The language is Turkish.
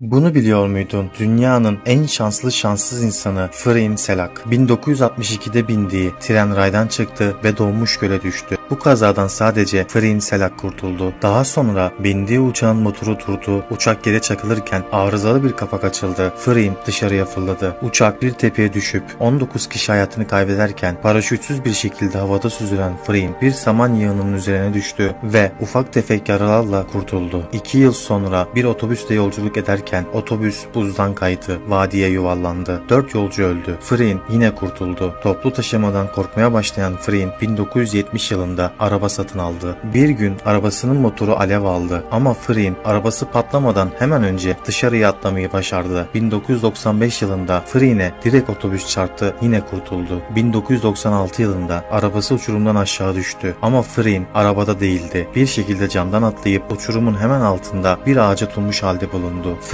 Bunu biliyor muydun? Dünyanın en şanslı şanssız insanı Frin Selak 1962'de bindiği tren raydan çıktı ve donmuş göle düştü. Bu kazadan sadece Frin Selak kurtuldu. Daha sonra bindiği uçağın motoru durdu. Uçak yere çakılırken arızalı bir kapak açıldı. Frin dışarıya fırladı. Uçak bir tepeye düşüp 19 kişi hayatını kaybederken paraşütsüz bir şekilde havada süzülen Frin bir saman yığınının üzerine düştü ve ufak tefek yaralarla kurtuldu. 2 yıl sonra bir otobüste yolculuk ederken otobüs buzdan kaydı, vadiye yuvarlandı. 4 yolcu öldü. Frin yine kurtuldu. Toplu taşımadan korkmaya başlayan Frin 1970 yılında araba satın aldı. Bir gün arabasının motoru alev aldı ama Frin arabası patlamadan hemen önce dışarıya atlamayı başardı. 1995 yılında Frin'e direkt otobüs çarptı yine kurtuldu. 1996 yılında arabası uçurumdan aşağı düştü ama Frin arabada değildi. Bir şekilde camdan atlayıp uçurumun hemen altında bir ağaca tutunmuş halde bulundu. Frin